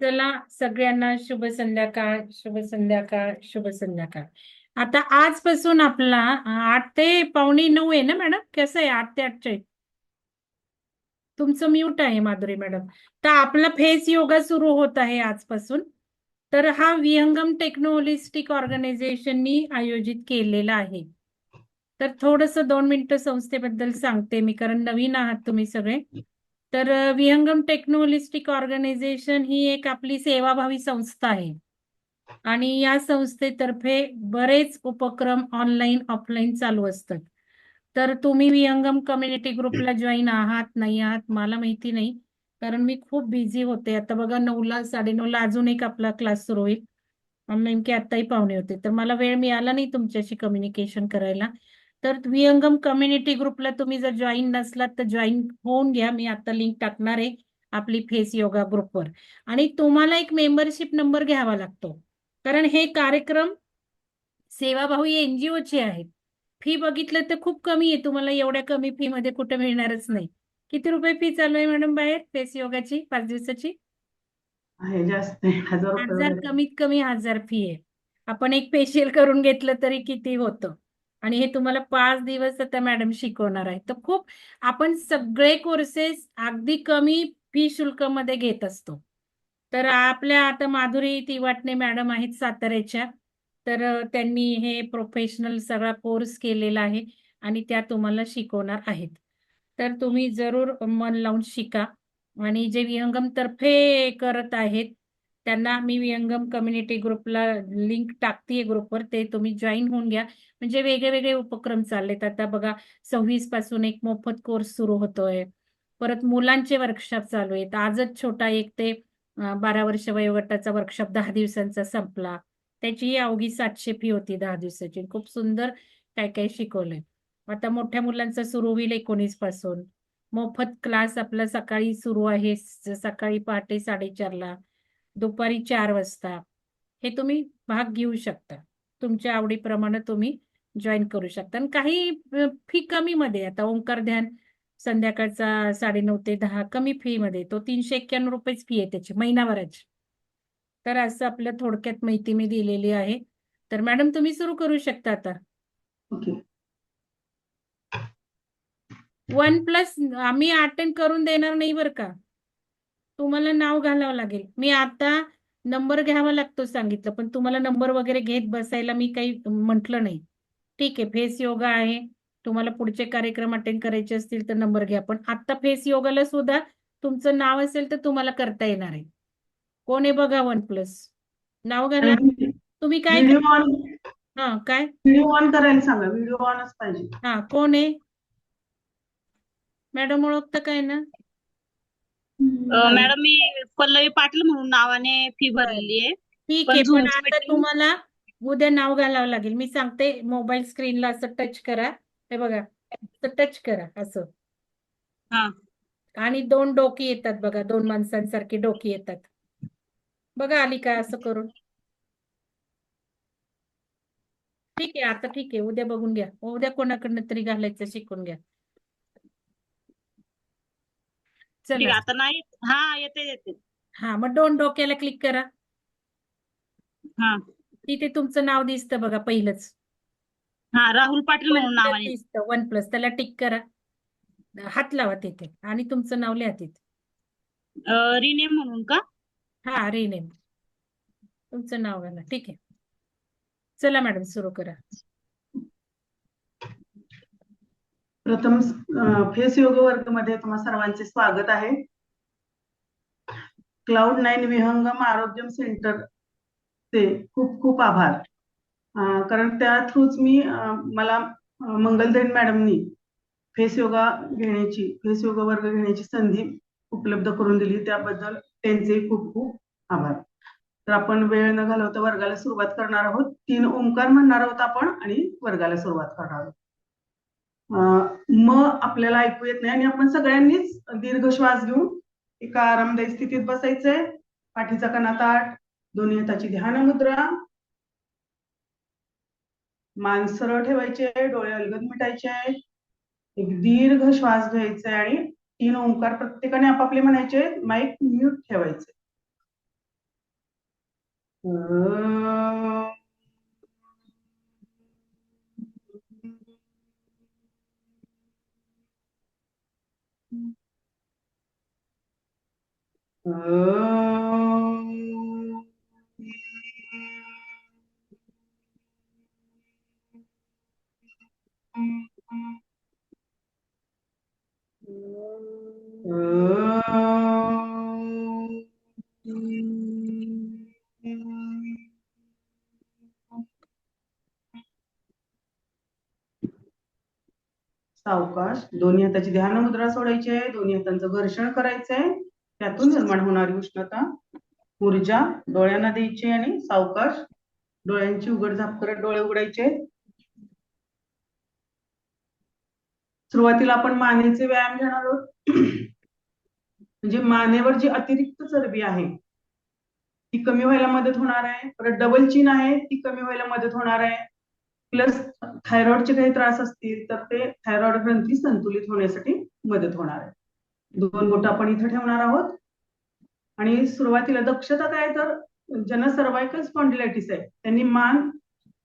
चला सगळ्यांना शुभ संध्याकाळ शुभ संध्याकाळ शुभ संध्याकाळ. आता आजपासून आपला आठ ते पावणे नऊ आहे ना मॅडम? कसं आहे आठ ते आठचे? तुमचं म्यूट आहे माधुरी मॅडम. तर आपला फेस योगा सुरू होत आहे आजपासून. तर हा विहंगम टेक्नोलिस्टिक ऑर्गनायझेशननी आयोजित केलेला आहे. तर थोडंसं दोन मिनिटं संस्थेबद्दल सांगते मी कारण नवीन आहात तुम्ही सगळे. तर विहंगम टेक्नोलिस्टिक ऑर्गनायझेशन ही एक आपली सेवाभावी संस्था आहे. आणि या संस्थेतर्फे बरेच उपक्रम ऑनलाईन ऑफलाईन चालू असतात. तर तुम्ही विहंगम कम्युनिटी ग्रुपला जॉईन आहात नाही आहात मला माहिती नाही. कारण मी खूप बिझी होते. आता बघा नऊला साडेनऊला अजून एक आपला क्लास सुरू होईल. नेमके आत्ताही पाहुणे होते. तर मला वेळ मिळाला नाही तुमच्याशी कम्युनिकेशन करायला. तर विहंगम कम्युनिटी ग्रुपला तुम्ही जर जॉईन नसलात तर जॉईन होऊन घ्या. मी आता लिंक टाकणार आहे आपली फेस योगा ग्रुपवर आणि तुम्हाला एक मेंबरशिप नंबर घ्यावा लागतो. कारण हे कार्यक्रम सेवाभावी एनजीओचे आहेत. फी बघितलं तर खूप कमी आहे. तुम्हाला एवढ्या कमी फी मध्ये कुठे मिळणारच नाही. किती रुपये फी चालू आहे मॅडम बाहेर? फेस योगाची पाच दिवसाची? हजार. कमीत कमी हजार फी आहे. आपण एक फेशियल करून घेतलं तरी किती होतं? आणि हे तुम्हाला पाच दिवस आता मॅडम शिकवणार आहे तर खूप आपण सगळे कोर्सेस अगदी कमी फी शुल्कमध्ये घेत असतो. तर आपल्या आता माधुरी तिवाटणे मॅडम आहेत साताऱ्याच्या. तर त्यांनी हे प्रोफेशनल सगळा कोर्स केलेला आहे आणि त्या तुम्हाला शिकवणार आहेत. तर तुम्ही जरूर मन लावून शिका. आणि जे विहंगम तर्फे करत आहेत त्यांना मी विहंगम कम्युनिटी ग्रुपला लिंक टाकते ग्रुपवर ते तुम्ही जॉईन होऊन घ्या. म्हणजे वेगळे वेगळे उपक्रम चाललेत. आता बघा सव्वीसपासून एक मोफत कोर्स सुरू होतोय. परत मुलांचे वर्कशॉप चालू आहेत. आजच छोटा एक ते बारा वर्ष वयोगटाचा वर्कशॉप दहा दिवसांचा संपला. त्याचीही अवघी सातशे फी होती दहा दिवसाची. खूप सुंदर काय काय शिकवलंय. आता मोठ्या मुलांचा सुरू होईल एकोणीसपासून. मोफत क्लास आपला सकाळी सुरू आहे. सकाळी पहाटे साडेचारला. दुपारी चार वाजता. हे तुम्ही भाग घेऊ शकता. तुमच्या आवडीप्रमाणे तुम्ही जॉईन करू शकता. आणि काही फी कमी मध्ये आता ओंकार ध्यान संध्याकाळचा साडेनऊ ते दहा कमी फी मध्ये तो तीनशे एक्क्याण्णव रुपयेच फी आहे त्याची महिनाभराची. तर असं आपल्या थोडक्यात माहिती मी दिलेली आहे. तर मॅडम तुम्ही सुरू करू शकता आता. वन प्लस आम्ही अटेंड करून देणार नाही बरं का? तुम्हाला नाव घालावं लागेल. मी आता नंबर घ्यावा लागतो सांगितलं पण तुम्हाला नंबर वगैरे घेत बसायला मी काही म्हटलं नाही. ठीक आहे फेस योगा आहे. तुम्हाला पुढचे कार्यक्रम अटेंड करायचे असतील तर नंबर घ्या पण आता फेस योगाला सुद्धा तुमचं नाव असेल तर तुम्हाला करता येणार आहे. कोण आहे बघा वन प्लस? नाव घाला. तुम्ही काय हा काय? व्हिडिओ ऑन करायला सांगा. व्हिडिओ ऑनच पाहिजे. हा कोण आहे? मॅडम ओळखता काय ना? मॅडम मी पल्लवी पाटील म्हणून नावाने फी भरलेली आहे. ठीक पण आहे पण Zoom ची आता meeting- तुम्हाला उद्या नाव घालावं लागेल. मी सांगते मोबाईल स्क्रीनला असं टच करा. हे बघा असं टच करा असं. हा. आणि दोन डोकी येतात बघा दोन माणसांसारखी डोकी येतात. बघा आली का असं करून. ठीक आहे आता ठीक आहे उद्या बघून घ्या. उद्या कोणाकडनं तरी घालायचं शिकून घ्या. ठीक आहे चला. आता नाही हा येते येते. हा मग दोन डोक्याला क्लिक करा. हा. तिथे तुमचं नाव दिसतं बघा पहिलंच. हा राहुल पाटील वन म्हणून प्लस नावाने. दिसतं वन प्लस त्याला टिक करा. हात लावा तिथे आणि तुमचं नाव लिहा तिथे. रिनेम म्हणून का? हा रिनेम. तुमचं नाव घाला. ठीक आहे. चला मॅडम सुरू करा. प्रथम फेस योग वर्गमध्ये तुम्हा सर्वांचे स्वागत आहे. Cloud nine Vihangam Arogyam centre चे खूप खूप आभार. कारण त्या थ्रूच मी मला मंगलदेन मॅडमनी फेस योगा घेण्याची फेस योगा वर्ग घेण्याची संधी उपलब्ध करून दिली. त्याबद्दल त्यांचे खूप खूप आभार. तर आपण वेळ न घालवता वर्गाला सुरुवात करणार आहोत. तीन ओंकार म्हणणार आहोत आपण आणि वर्गाला सुरुवात करणार आहोत. म आपल्याला ऐकू येत नाही आणि आपण सगळ्यांनीच दीर्घ श्वास घेऊन एका आरामदायी स्थितीत बसायचंय. पाठीचा कणाताट दोन्ही हाताची ध्यान मुद्रा. मान सरळ ठेवायचे डोळे अलगद मिटायचे. आहेत एक दीर्घ श्वास घ्यायचा आहे आणि तीन ओंकार प्रत्येकाने आपापले म्हणायचे माईक म्यूट ठेवायचे सावकाश दोन्ही हाताची ध्यान मुद्रा सोडायची आहे दोन्ही हातांचं घर्षण करायचंय. त्यातून निर्माण होणारी उष्णता ऊर्जा डोळ्यांना द्यायची आणि सावकाश डोळ्यांची उघडझाप करत डोळे उघडायचे. सुरुवातीला आपण मानेचे व्यायाम घेणार आहोत. म्हणजे मानेवर जी अतिरिक्त चरबी आहे ती कमी व्हायला मदत होणार आहे. परत डबल चीन आहे ती कमी व्हायला मदत होणार आहे. प्लस थायरॉइडचे काही त्रास असतील तर ते थायरॉइड ग्रंथी संतुलित होण्यासाठी मदत होणार आहे. दोन बोट आपण इथं ठेवणार आहोत. आणि सुरुवातीला दक्षता काय तर ज्यांना सर्वायकल स्पॉन्डिलायटिस आहे त्यांनी मान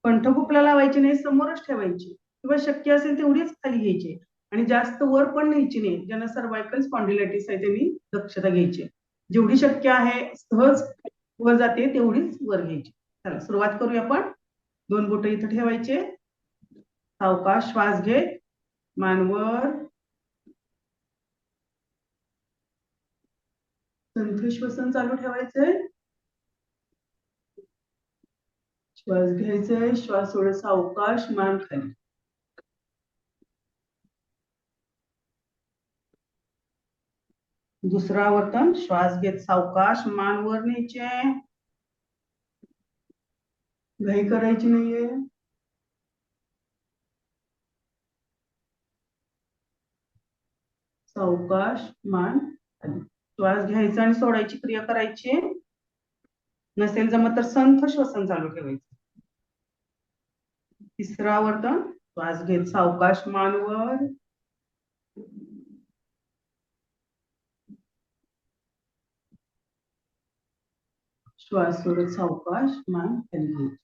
कंठकुपला लावायची नाही समोरच ठेवायची. किंवा शक्य असेल तेवढीच खाली घ्यायची. आणि जास्त वर पण न्यायची नाही ज्यांना सर्वायकल स्पॉन्डिलायटिस आहे त्यांनी दक्षता घ्यायची. जेवढी शक्य आहे सहज वर जाते तेवढीच वर घ्यायची. चला सुरुवात करूया आपण. दोन बोट इथं ठेवायचे. सावकाश श्वास घेत. मानवर संथ श्वसन चालू ठेवायचंय. श्वास घ्यायचाय. श्वास थोडासा अवकाश मान खाली. दुसरा वर्तन श्वास घेत सावकाश मान वर न्यायचे. घाई करायची नाहीये. सावकाश मान खाली. श्वास घ्यायचा आणि सोडायची क्रिया करायची. नसेल जमत तर संथ श्वसन चालू ठेवायचं. तिसरं आवर्तन श्वास घेत सावकाश मानवर श्वास सोडत सावकाश मान खाली. घ्यायची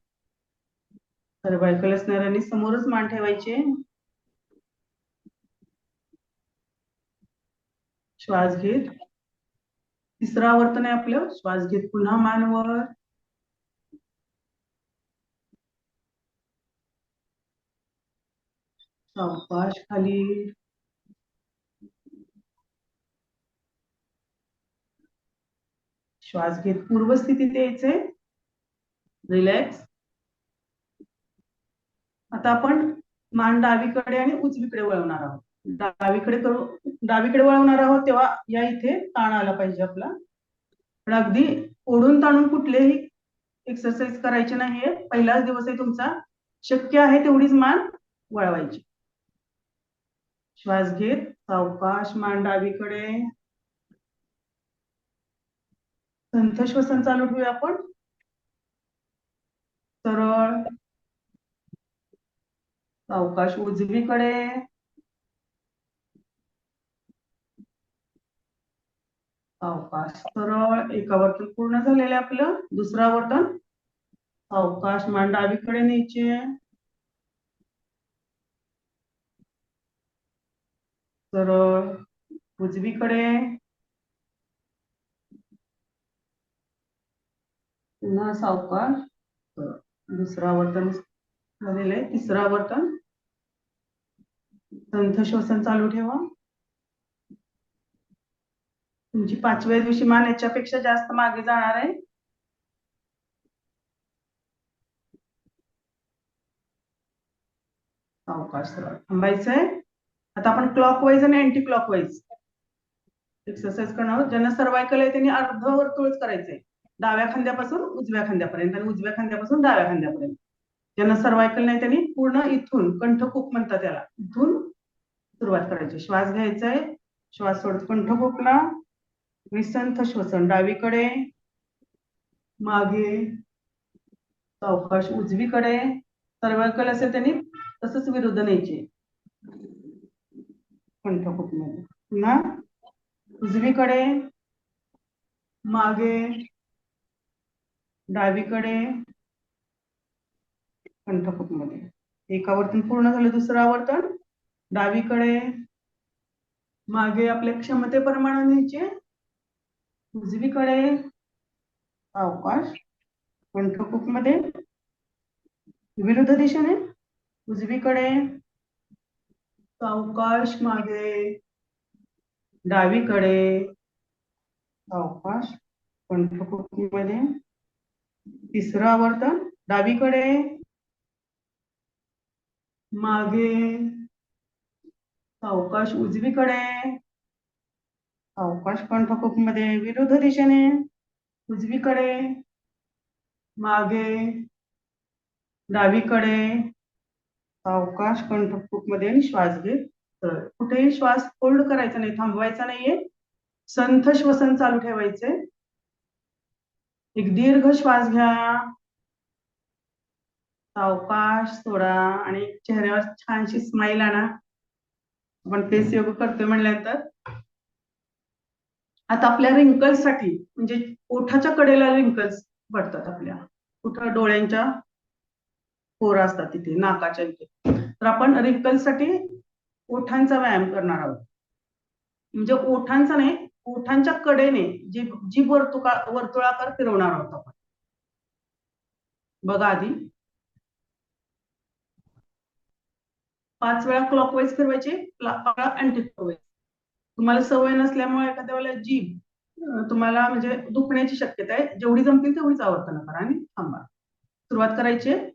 सर्वायकल असणाऱ्यांनी समोरच मान ठेवायचे. श्वास घेत तिसरं आवर्तन आहे आपलं श्वास घेत पुन्हा मानवर. सावकाश खाली. श्वास घेत पूर्व स्थितीत यायचे रिलॅक्स आता आपण मान डावीकडे आणि उजवीकडे वळवणार आहोत. डावीकडे करू डावीकडे वळवणार आहोत तेव्हा या इथे ताण आला पाहिजे आपला. पण अगदी ओढून ताणून कुठलेही एक्सरसाइज करायची नाहीये पहिलाच दिवस आहे तुमचा. शक्य आहे तेवढीच मान वळवायची. श्वास घेत सावकाश मान डावीकडे. संथ श्वसन चालू ठेवूया आपण. सरळ. सावकाश उजवीकडे. सावकाश सरळ एक आवर्तन पूर्ण झालेलं आहे आपलं. दुसरं आवर्तन सावकाश मान डावीकडे न्यायचे सरळ उजवीकडे. पुन्हा सावकाश दुसरा दुसरं झालेलं आहे. तिसरा वर्तन संथ श्वसन चालू ठेवा. तुमची पाचव्या दिवशी मान याच्यापेक्षा जास्त मागे जाणार आहे. सावकाश थांबायचंय. आता आपण क्लॉकवाईज आणि अँटी क्लॉकवाईज एक्सरसाइज करणार आहोत. ज्यांना सर्वायकल आहे त्यांनी अर्ध वर्तुळच करायचंय. डाव्या खांद्यापासून उजव्या खांद्यापर्यंत आणि उजव्या खांद्यापासून डाव्या खांद्यापर्यंत. ज्यांना सर्वायकल नाही त्यांनी पूर्ण इथून कंठकूप म्हणतात त्याला. इथून सुरुवात करायची. श्वास घ्यायचा आहे श्वास सोडत कंठकूपला. विसंत श्वसन डावीकडे मागे सावकाश उजवीकडे. सर्वकल असेल त्यांनी तसंच विरुद्ध न्यायचे. कंठकूप पुन्हा उजवीकडे मागे डावीकडे कंठकुटमध्ये एक आवर्तन पूर्ण झालं दुसरं आवर्तन डावीकडे मागे आपल्या क्षमतेप्रमाणे न्यायचे. उजवीकडे सावकाश कंठकुटमध्ये विरुद्ध दिशेने उजवीकडे अवकाश मागे डावीकडे सावकाश कंठकुटमध्ये तिसरं आवर्तन डावीकडे मागे सावकाश उजवीकडे सावकाश कंठकुटमध्ये विरुद्ध दिशेने उजवीकडे मागे डावीकडे अवकाश कंठकुटमध्ये आणि श्वास घेत तर कुठेही श्वास होल्ड करायचा नाही थांबवायचा नाहीये. संथ श्वसन चालू ठेवायचे. एक दीर्घ श्वास घ्या. सावकाश सोडा आणि चेहऱ्यावर छानशी स्माइल आणा. आपण फेस योग करतोय म्हणल्यानंतर आता आपल्या रिंकल्ससाठी म्हणजे ओठाच्या कडेला रिंकल्स पडतात आपल्या. कुठं डोळ्यांच्या पोर असतात तिथे नाकाच्या इथे. तर आपण रिंकल्ससाठी ओठांचा व्यायाम करणार आहोत. म्हणजे ओठांचा नाही ओठांच्या कडेने जी जी वर्तुका वर्तुळाकार फिरवणार आहोत आपण. बघा आधी. पाच वेळा क्लॉकवाईज फिरवायचे अँटी क्लॉकवाईज तुम्हाला सवय नसल्यामुळे एखाद्या वेळेला जीभ तुम्हाला म्हणजे दुखण्याची शक्यता आहे जेवढी जमतील तेवढीच आवर्तन करा आणि थांबा सुरुवात करायची आहे.